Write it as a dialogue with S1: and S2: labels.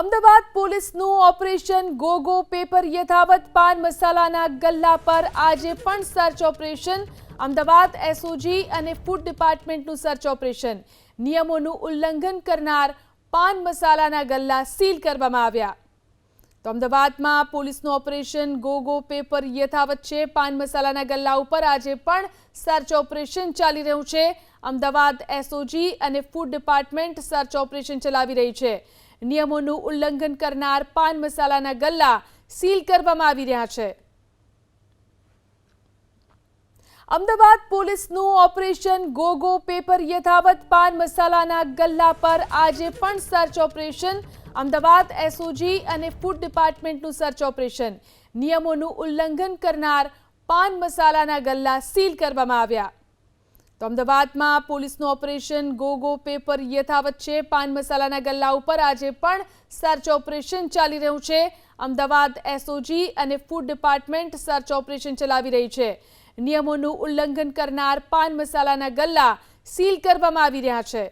S1: અમદાવાદ પોલીસનું operation ગોગો paper યથાવત પાન મસાલાના ગલ્લા પર આજે પણ સર્ચ ઓપરેશન. અમદાવાદ એસઓજી અને ફૂડ ડિપાર્ટમેન્ટનું સર્ચ ઓપરેશન. નિયમોનું ઉલ્લંઘન કરનાર પાન મસાલાના ગલ્લા સીલ કરવામાં આવ્યા. તો અમદાવાદમાં પોલીસનું ઓપરેશન ગોગો પેપર યથાવત છે. પાન મસાલાના ગલ્લા ઉપર આજે પણ સર્ચ ઓપરેશન ચાલી રહ્યું છે. અમદાવાદ એસઓજી અને ફૂડ ડિપાર્ટમેન્ટ સર્ચ ઓપરેશન ચલાવી રહી છે. નિયમોનું ઉલ્લંઘન કરનાર પાન મસાલાના ગલ્લા સીલ કરવામાં આવી રહ્યા છે. અમદાવાદ પોલીસનું ઓપરેશન ગોગો પેપર યથાવત પાન મસાલાના ગલ્લા પર આજે પણ સર્ચ ઓપરેશન. અમદાવાદ એસઓજી અને ફૂડ ડિપાર્ટમેન્ટનું સર્ચ ઓપરેશન. નિયમોનું ઉલ્લંઘન કરનાર પાન મસાલાના ગલ્લા સીલ કરવામાં આવ્યા. તો અમદાવાદમાં પોલીસનું ઓપરેશન ગો ગો પેપર યથાવત છે. પાન મસાલાના ગલ્લા ઉપર આજે પણ સર્ચ ઓપરેશન ચાલી રહ્યું છે. અમદાવાદ એસઓજી અને ફૂડ ડિપાર્ટમેન્ટ સર્ચ ઓપરેશન ચલાવી રહી છે. નિયમોનું ઉલ્લંઘન કરનાર પાન મસાલાના ગલ્લા સીલ કરવામાં આવી રહ્યા છે.